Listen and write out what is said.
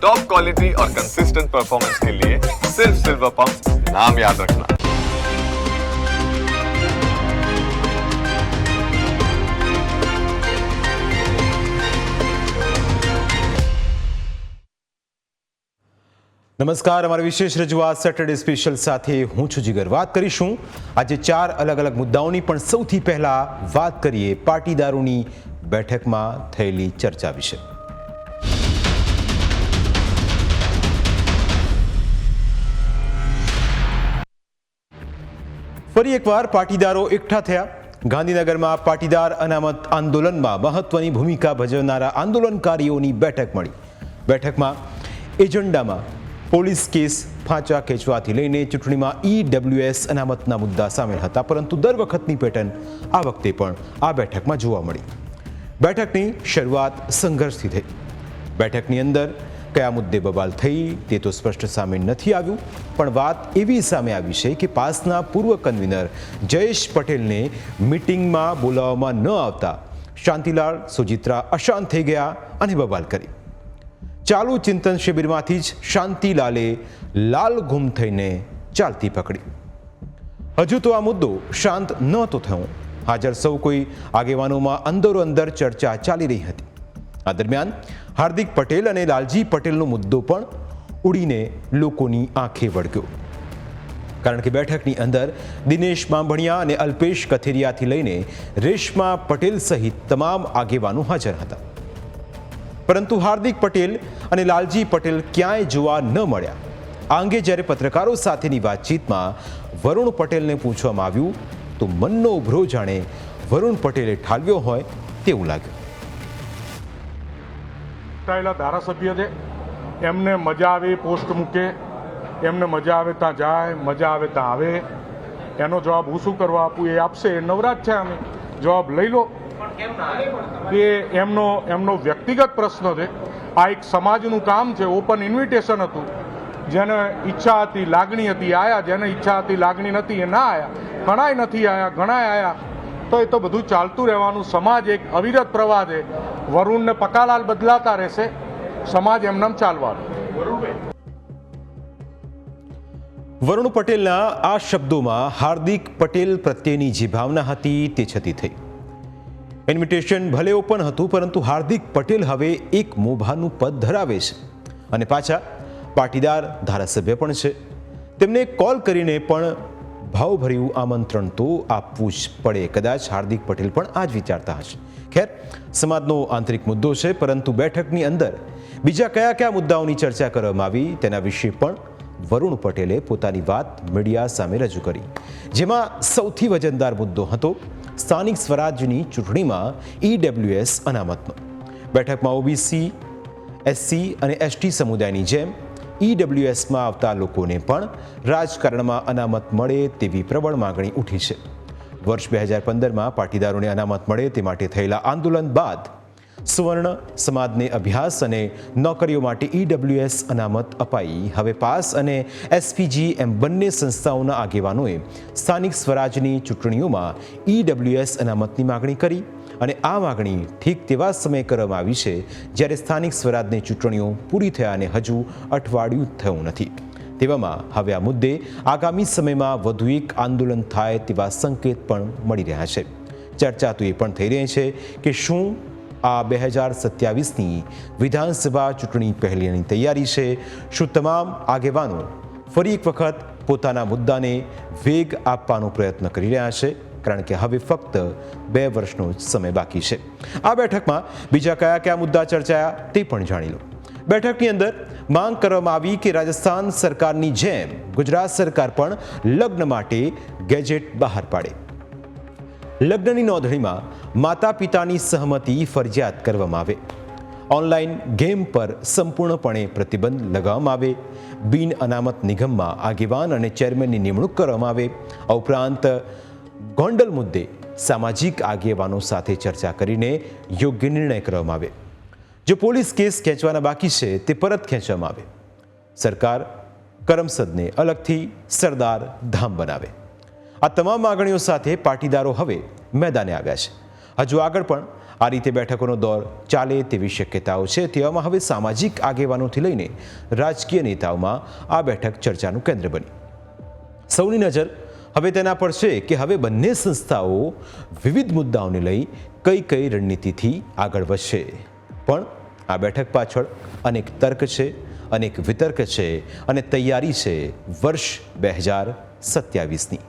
Top quality और consistent performance के लिए सिर्फ सिल्वर पंप नाम याद रखना નમસ્કાર અમારી વિશેષ રજૂઆત સેટરડે સ્પેશિયલ સાથે હું છું જીગર વાત કરીશું આજે ચાર અલગ અલગ મુદ્દાઓની પણ સૌથી પહેલા વાત કરીએ પાટીદારોની બેઠકમાં થયેલી ચર્ચા વિશે ફરી એકવાર પાટીદારો એકઠા થયા. ગાંધીનગરમાં પાટીદાર અનામત આંદોલનમાં મહત્વની ભૂમિકા ભજવનારા આંદોલનકારીઓની બેઠક મળી. બેઠકમાં એજન્ડામાં પોલીસ કેસ ફાંચા ખેંચવાથી લઈને ચૂંટણીમાં ઈડબ્લ્યુએસ અનામતના મુદ્દા સામેલ હતા, પરંતુ દર વખતની પેટર્ન આ વખતે પણ આ બેઠકમાં જોવા મળી. બેઠકની શરૂઆત સંઘર્ષથી થઈ. બેઠકની અંદર કયા મુદ્દે બબાલ થઈ તે તો સ્પષ્ટ સામે નથી આવ્યું. પણ વાત એવી સામે આવી છે કે પાસના પૂર્વ કન્વીનર જયેશ પટેલને મિટિંગમાં બોલાવવામાં ન આવતા શાંતિલાલ, સુજિત્રા અશાંત થઈ ગયા અને બબાલ કરી. ચાલુ ચિંતન શિબિરમાંથી જ શાંતિલાલે લાલ ગુમ થઈને ચાલતી પકડી. હજુ તો આ મુદ્દો શાંત નહોતો થયો. હાજર સૌ કોઈ આગેવાનોમાં અંદરો અંદર ચર્ચા ચાલી રહી હતી. આ દરમિયાન હાર્દિક પટેલ અને લાલજી પટેલનો મુદ્દો પણ ઉડીને લોકોની આંખે વળગ્યો. કારણ કે બેઠકની અંદર દિનેશ બાંભણિયા અને અલ્પેશ કથેરિયાથી લઈને રેશમા પટેલ સહિત તમામ આગેવાનો હાજર હતા. પરંતુ હાર્દિક પટેલ અને લાલજી પટેલ ક્યાંય જોવા ન મળ્યા. આ અંગે જ્યારે પત્રકારો સાથેની વાતચીતમાં વરુણ પટેલને પૂછવામાં આવ્યું, તો મનનો ઉભરો જાણે વરુણ પટેલે ઠાલવ્યો હોય તેવું લાગ્યું. ચૂંટાયેલા ધારાસભ્ય છે. એમને મજા આવે, પોસ્ટ મૂકે. એમને મજા આવે, ત્યાં જાય, મજા આવે, ત્યાં આવે. એનો જવાબ હું શું કરવા આપું એ આપશે, એ નવરાજ છે અમે જવાબ લઈ લો. એ એમનો એમનો વ્યક્તિગત પ્રશ્ન છે. આ એક સમાજનું કામ છે, ઓપન ઇન્વિટેશન હતું. જેને ઈચ્છા હતી, લાગણી હતી, આયા. જેને ઈચ્છા હતી, લાગણી નથી, એ ના આયા. ઘણાય નથી આયા ઘણાય આયા. તો એ તો બધું ચાલતું રહેવાનું. સમાજ એક અવિરત પ્રવાહ છે. વરુણને પકાલાલ બદલાતા રહેશે. સમાજ એમનામ ચાલવાનું. વરુણ પટેલના આ શબ્દોમાં હાર્દિક પટેલ પ્રત્યેની જે ભાવના હતી તે છતી થઈ. ઇન્વિટેશન ભલે ઓપન હતું, પરંતુ હાર્દિક પટેલ હવે એક મોભાનું પદ ધરાવે છે. અને પાછા પાટીદાર ધારાસભ્ય પણ છે. તેમને કોલ કરીને પણ ભાવભર્યું આમંત્રણ તો આપવું જ પડે. કદાચ હાર્દિક પટેલ પણ આ જ વિચારતા હશે. ખેર, સમાજનો આંતરિક મુદ્દો છે, પરંતુ બેઠકની અંદર બીજા કયા કયા મુદ્દાઓની ચર્ચા કરવામાં આવી તેના વિશે પણ વરુણ પટેલે પોતાની વાત મીડિયા સામે રજૂ કરી. જેમાં સૌથી વજનદાર મુદ્દો હતો સ્થાનિક સ્વરાજ્યની ચૂંટણીમાં ઈડબ્લ્યુએસ અનામતનો. બેઠકમાં ઓબીસી, એસસી અને એસટી સમુદાયની જેમ ઈડબ્લ્યુએસમાં આવતા લોકોને પણ રાજકારણમાં અનામત મળે તેવી પ્રબળ માગણી ઉઠી છે. વર્ષ બે હજાર પંદરમાં પાટીદારોને અનામત મળે તે માટે થયેલા આંદોલન બાદ સુવર્ણ સમાજને અભ્યાસ અને નોકરીઓ માટે ઈડબ્લ્યુએસ અનામત અપાઈ. હવે પાસ અને એસપીજી એમ બંને સંસ્થાઓના આગેવાનોએ સ્થાનિક સ્વરાજની ચૂંટણીઓમાં ઈડબ્લ્યુએસ અનામતની માગણી કરી. અને આ માગણી ઠીક તેવા સમયે કરવામાં આવી છે, જ્યારે સ્થાનિક સ્વરાજની ચૂંટણીઓ પૂરી થયા અને હજુ અઠવાડિયું થયું નથી. તેવામાં હવે આ મુદ્દે આગામી સમયમાં વધુ એક આંદોલન થાય તેવા સંકેત પણ મળી રહ્યા છે. ચર્ચા તો એ પણ થઈ રહી છે કે શું આ બે હજાર સત્યાવીસની વિધાનસભા ચૂંટણી પહેલીની તૈયારી છે, શું તમામ આગેવાનો ફરી એક વખત પોતાના મુદ્દાને વેગ આપવાનો પ્રયત્ન કરી રહ્યા છે? કારણ કે હવે ફક્ત બે વર્ષનો જ સમય બાકી છે. આ બેઠકમાં બીજા કયા કયા મુદ્દા ચર્ચાયા તે પણ જાણી લો. બેઠકની અંદર માંગ કરવામાં આવી કે રાજસ્થાન સરકારની જેમ ગુજરાત સરકાર પણ લગ્ન માટે ગેજેટ બહાર પાડે. લગ્નની નોંધણીમાં માતા પિતાની સહમતિ ફરજિયાત કરવામાં આવે. ઓનલાઈન ગેમ પર સંપૂર્ણપણે પ્રતિબંધ લગાવવામાં આવે. બિન અનામત નિગમમાં આગેવાન અને ચેરમેનની નિમણૂક કરવામાં આવે. આ ઉપરાંત ગોંડલ મુદ્દે સામાજિક આગેવાનો સાથે ચર્ચા કરીને યોગ્ય નિર્ણય કરવામાં આવે જો પોલીસ કેસ ખેંચવાના બાકી છે, તે પરત ખેંચવામાં આવે. સરકાર કરમસદને અલગથી સરદાર ધામ બનાવે. આ તમામ માગણીઓ સાથે પાટીદારો હવે મેદાને આવ્યા છે. હજુ આગળ પણ આ રીતે બેઠકોનો દોર ચાલે તેવી શક્યતાઓ છે, તેવામાં હવે સામાજિક આગેવાનોથી લઈને રાજકીય નેતાઓમાં આ બેઠક ચર્ચાનું કેન્દ્ર બની. સૌની નજર હવે તેના પર છે કે હવે બંને સંસ્થાઓ વિવિધ મુદ્દાઓને લઈ કઈ કઈ રણનીતિથી આગળ વધશે. પણ આ બેઠક પાછળ અનેક તર્ક છે, અનેક વિતર્ક છે અને તૈયારી છે વર્ષ બે હજાર સત્યાવીસની.